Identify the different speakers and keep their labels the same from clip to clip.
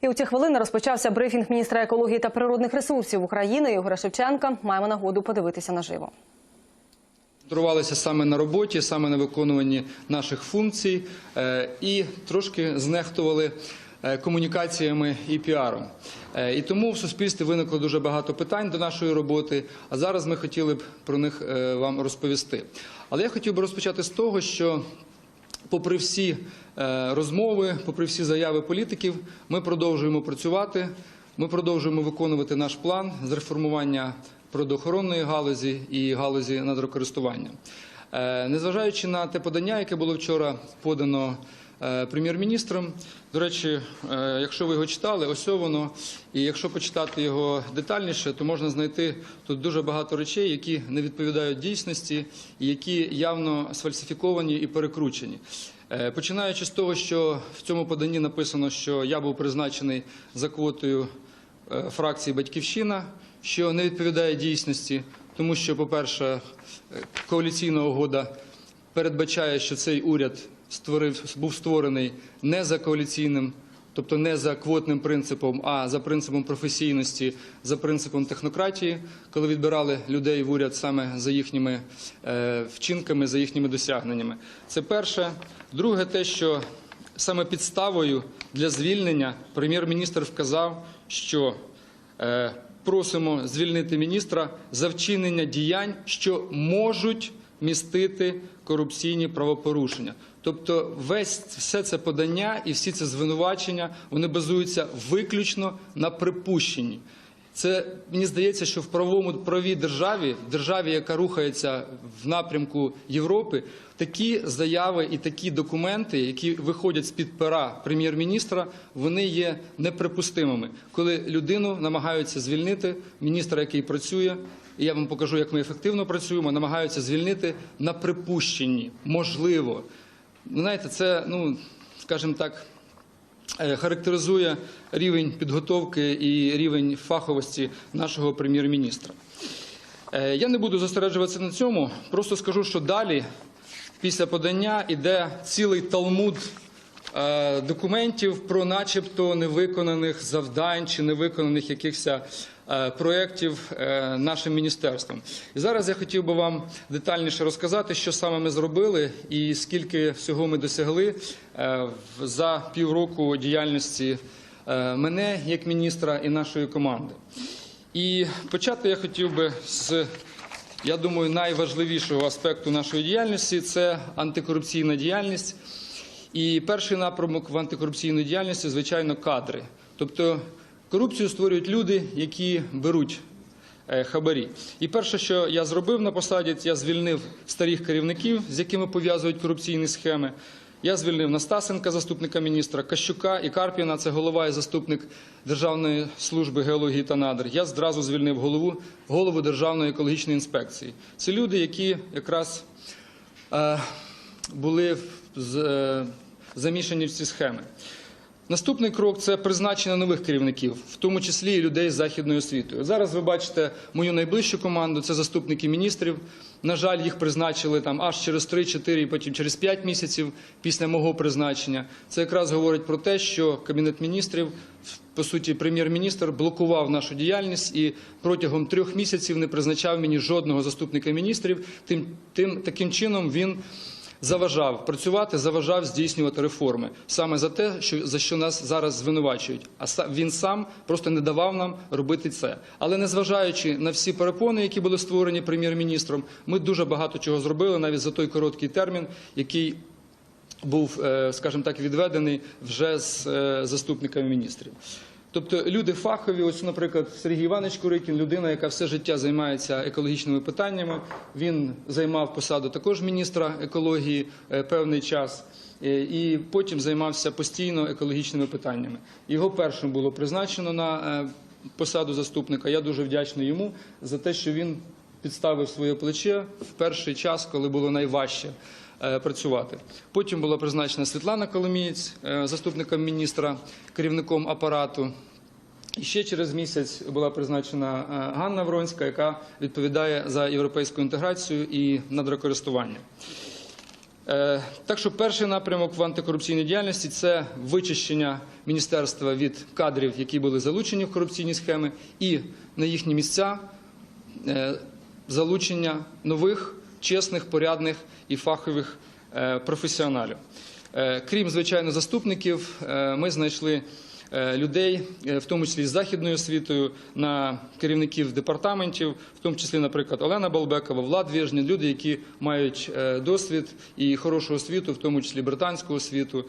Speaker 1: І у ці хвилини розпочався брифінг міністра екології та природних ресурсів України Ігоря Шевченка. Маємо нагоду подивитися наживо.
Speaker 2: Концентрувалися саме на роботі, саме на виконуванні наших функцій е, і трошки знехтували е, комунікаціями і піаром. Е, І тому в суспільстві виникло дуже багато питань до нашої роботи. А зараз ми хотіли б про них вам розповісти. Але я хотів би розпочати з того, що попри всі е, розмови, попри всі заяви політиків, ми продовжуємо працювати. Ми продовжуємо виконувати наш план з реформування природоохоронної галузі і галузі надрокористування. Е, Незважаючи на те подання, яке було вчора подано прем'єр-міністром, до речі, е, якщо ви його читали, ось воно, і якщо почитати його детальніше, то можна знайти тут дуже багато речей, які не відповідають дійсності, і які явно сфальсифіковані і перекручені. Е, Починаючи з того, що в цьому поданні написано, що я був призначений за квотою е, фракції Батьківщина, що не відповідає дійсності, тому що, по-перше, е, коаліційна угода передбачає, що цей уряд створив, був створений не за коаліційним, тобто не за квотним принципом, а за принципом професійності, за принципом технократії, коли відбирали людей в уряд саме за їхніми е, вчинками, за їхніми досягненнями. Це перше. Друге, те, що саме підставою для звільнення прем'єр-міністр вказав, що е, просимо звільнити міністра за вчинення діянь, що можуть містити корупційні правопорушення. Тобто, весь все це подання і всі ці звинувачення вони базуються виключно на припущенні. Це мені здається, що в правовому правій державі, державі, яка рухається в напрямку Європи, такі заяви і такі документи, які виходять з під пера прем'єр-міністра, вони є неприпустимими. Коли людину намагаються звільнити, міністра, який працює, і я вам покажу, як ми ефективно працюємо, намагаються звільнити на припущенні, можливо. Ви знаєте, це, ну скажімо так. Е, характеризує рівень підготовки і рівень фаховості нашого прем'єр-міністра. Е, Я не буду зосереджуватися на цьому, просто скажу, що далі, після подання, йде цілий талмуд е, документів про начебто невиконаних завдань чи невиконаних якихось проєктів е, нашим міністерством. І зараз я хотів би вам детальніше розказати, що саме ми зробили і скільки всього ми досягли е, за півроку діяльності е, мене як міністра і нашої команди. І почати я хотів би з, я думаю, найважливішого аспекту нашої діяльності це антикорупційна діяльність. І перший напрямок в антикорупційній діяльності, звичайно, кадри. Тобто корупцію створюють люди, які беруть е, хабарі. І перше, що я зробив на посаді, я звільнив старих керівників, з якими пов'язують корупційні схеми. Я звільнив Настасенка, заступника міністра, Кащука і Карпіна, це голова і заступник Державної служби геології та надр. Я зразу звільнив голову, голову Державної екологічної інспекції. Це люди, які якраз е, були з- е, замішані в ці схеми. Наступний крок це призначення нових керівників, в тому числі і людей з західною освітою. Зараз ви бачите мою найближчу команду, це заступники міністрів. На жаль, їх призначили там аж через 3-4 і потім через 5 місяців після мого призначення. Це якраз говорить про те, що Кабінет міністрів, по суті, прем'єр-міністр блокував нашу діяльність і протягом трьох місяців не призначав мені жодного заступника міністрів. Тим, тим таким чином він заважав працювати, заважав здійснювати реформи саме за те, що за що нас зараз звинувачують. А він сам просто не давав нам робити це. Але незважаючи на всі перепони, які були створені прем'єр-міністром, ми дуже багато чого зробили навіть за той короткий термін, який був, е, скажімо так, відведений вже з е, заступниками міністрів. Тобто люди фахові, ось, наприклад, Сергій Іванович Курикін, людина, яка все життя займається екологічними питаннями. Він займав посаду також міністра екології е, певний час. е, І потім займався постійно екологічними питаннями. Його першим було призначено на е, посаду заступника. Я дуже вдячний йому за те, що він підставив своє плече в перший час, коли було найважче працювати. Потім була призначена Світлана Коломієць, е, заступником міністра, керівником апарату. І ще через місяць була призначена е, Ганна Вронська, яка відповідає за європейську інтеграцію і надрокористування. Е, Так що перший напрямок в антикорупційній діяльності це вичищення міністерства від кадрів, які були залучені в корупційні схеми, і на їхні місця е, залучення нових, чесних, порядних і фахових е, професіоналів. Е, Крім звичайно заступників, е, ми знайшли людей, в тому числі з західною освітою, на керівників департаментів, в тому числі, наприклад, Олена Балбекова, Влад Вєжнін, люди, які мають досвід і хорошу освіту, в тому числі британську освіту,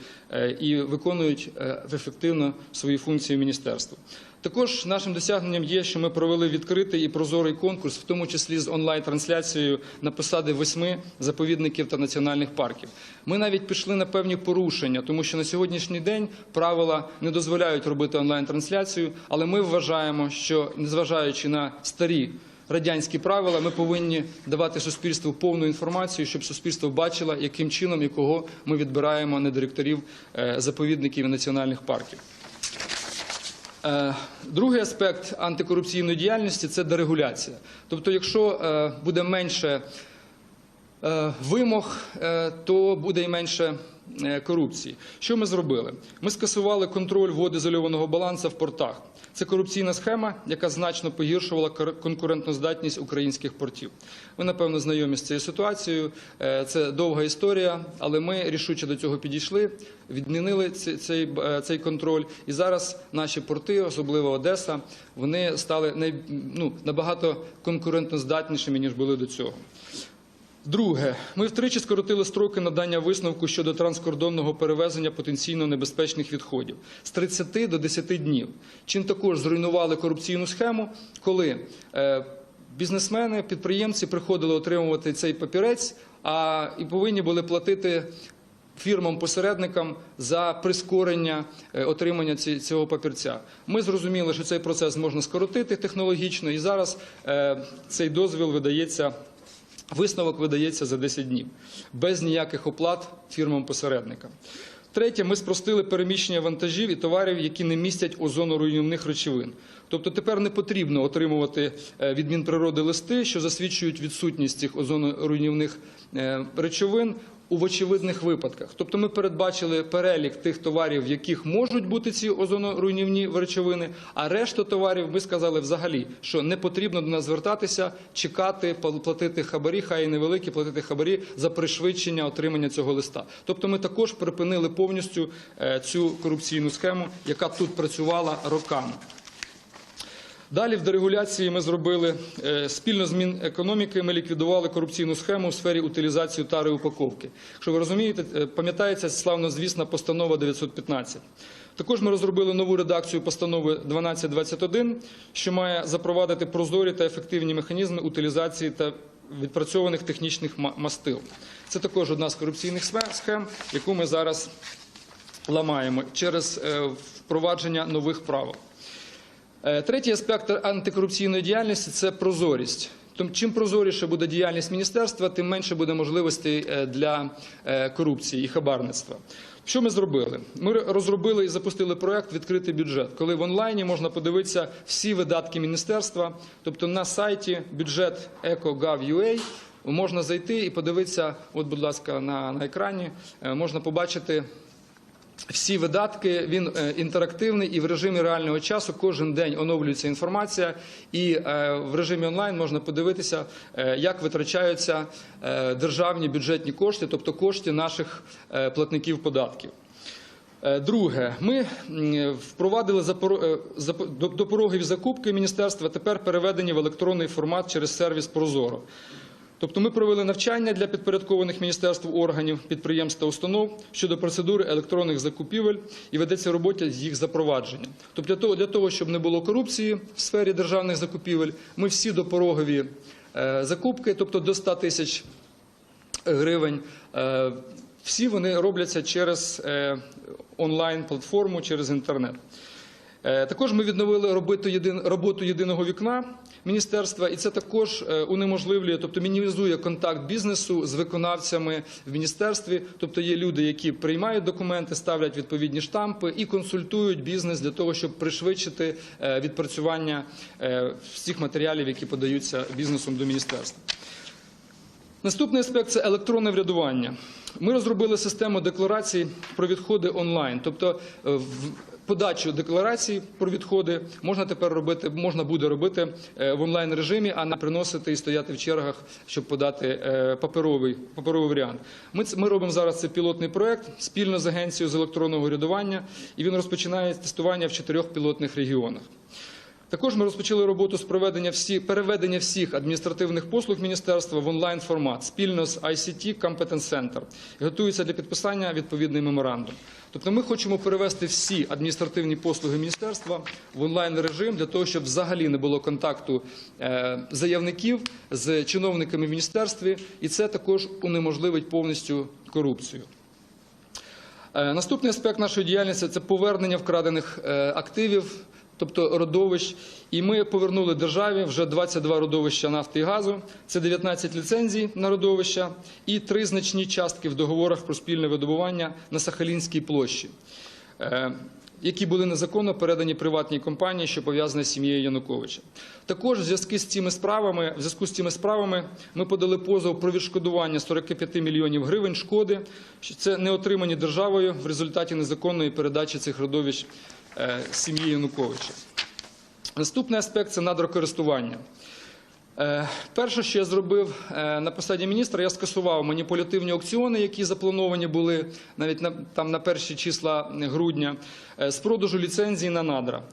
Speaker 2: і виконують ефективно свої функції в міністерстві. Також нашим досягненням є, що ми провели відкритий і прозорий конкурс, в тому числі з онлайн-трансляцією на посади восьми заповідників та національних парків. Ми навіть пішли на певні порушення, тому що на сьогоднішній день правила не дозволяють робити онлайн-трансляцію, але ми вважаємо, що незважаючи на старі радянські правила, ми повинні давати суспільству повну інформацію, щоб суспільство бачило, яким чином і кого ми відбираємо на директорів е, заповідників і національних парків. Е, Другий аспект антикорупційної діяльності це дерегуляція. Тобто, якщо е, буде менше е, вимог, то буде і менше корупції. Що ми зробили? Ми скасували контроль водоізольованого балансу в портах. Це корупційна схема, яка значно погіршувала конкурентноздатність українських портів. Ви, напевно, знайомі з цією ситуацією. Е, Це довга історія, але ми рішуче до цього підійшли, відмінили цей, е, цей контроль. І зараз наші порти, особливо Одеса, вони стали най, ну, набагато конкурентноздатнішими, ніж були до цього. Друге, ми втричі скоротили строки надання висновку щодо транскордонного перевезення потенційно небезпечних відходів з 30 до 10 днів. Чим також зруйнували корупційну схему, коли е, бізнесмени, підприємці приходили отримувати цей папірець, і повинні були платити фірмам-посередникам за прискорення е, отримання цього папірця. Ми зрозуміли, що цей процес можна скоротити технологічно, і зараз е, цей дозвіл видається. Висновок видається за 10 днів, без ніяких оплат фірмам-посередникам. Третє, ми спростили переміщення вантажів і товарів, які не містять озоноруйнівних речовин. Тобто тепер не потрібно отримувати е, від Мінприроди листи, що засвідчують відсутність цих озоноруйнівних е, речовин у очевидних випадках. Тобто ми передбачили перелік тих товарів, в яких можуть бути ці озоноруйнівні речовини, а решту товарів ми сказали взагалі, що не потрібно до нас звертатися, чекати, пл- платити хабарі, хай і невеликі, платити хабарі за пришвидшення отримання цього листа. Тобто ми також припинили повністю е, цю корупційну схему, яка тут працювала роками. Далі в дерегуляції ми зробили е, спільно з Мінекономіки, ми ліквідували корупційну схему в сфері утилізації тари упаковки. Якщо ви розумієте, е, пам'ятається славнозвісна постанова 915. Також ми розробили нову редакцію постанови 1221, що має запровадити прозорі та ефективні механізми утилізації та відпрацьованих технічних ма- мастил. Це також одна з корупційних схем, яку ми зараз ламаємо через е, впровадження нових правил. Е, Третій аспект антикорупційної діяльності це прозорість. Тому чим прозоріше буде діяльність міністерства, тим менше буде можливостей е, для е, корупції і хабарництва. Що ми зробили? Ми розробили і запустили проект Відкритий бюджет, коли в онлайні можна подивитися всі видатки міністерства, тобто на сайті бюджет можна зайти і подивитися, от, будь ласка, на, екрані можна побачити всі видатки, він е, інтерактивний і в режимі реального часу кожен день оновлюється інформація, і е, в режимі онлайн можна подивитися, е, як витрачаються державні бюджетні кошти, тобто кошти наших платників податків. Друге, ми впровадили до- допорогові закупки міністерства, тепер переведені в електронний формат через сервіс Прозоро. Тобто ми провели навчання для підпорядкованих міністерству органів, підприємств та установ щодо процедури електронних закупівель і ведеться робота з їх запровадження. Тобто для того, щоб не було корупції в сфері державних закупівель, ми всі допорогові е, закупки, тобто до 100 тисяч гривень. Е, Всі вони робляться через е, онлайн-платформу, через інтернет. Е, Також ми відновили роботу, єдиного вікна міністерства, і це також е, унеможливлює, тобто мінімізує контакт бізнесу з виконавцями в міністерстві. Тобто є люди, які приймають документи, ставлять відповідні штампи і консультують бізнес для того, щоб пришвидшити е, відпрацювання всіх матеріалів, які подаються бізнесом до міністерства. Наступний аспект це електронне врядування. Ми розробили систему декларацій про відходи онлайн, тобто в подачу декларацій про відходи можна тепер робити, можна буде робити е, в онлайн режимі, а не приносити і стояти в чергах, щоб подати е, паперовий, паперовий варіант. Ми, це- ми робимо зараз цей пілотний проект спільно з агенцією з електронного урядування, і він розпочинає тестування в чотирьох пілотних регіонах. Також ми розпочали роботу з проведення всі, переведення всіх адміністративних послуг міністерства в онлайн формат спільно з ICT Competence Center. Готується для підписання відповідний меморандум. Тобто ми хочемо перевести всі адміністративні послуги міністерства в онлайн режим для того, щоб взагалі не було контакту е, заявників з чиновниками в міністерстві, і це також унеможливить повністю корупцію. Е, Наступний аспект нашої діяльності це повернення вкрадених е, активів, тобто родовищ. І ми повернули державі вже 22 родовища нафти і газу, це 19 ліцензій на родовища і три значні частки в договорах про спільне видобування на Сахалінській площі. Е, Які були незаконно передані приватній компанії, що пов'язані з сім'єю Януковича. Також в зв'язку з цими справами, в зв'язку з цими справами ми подали позов про відшкодування 45 мільйонів гривень шкоди, що це не отримані державою в результаті незаконної передачі цих родовищ сім'ї Януковича. Наступний аспект це надрокористування. Е, Перше, що я зробив е, на посаді міністра, я скасував маніпулятивні аукціони, які заплановані були навіть на, там на перші числа грудня, е, з продажу ліцензії на надра.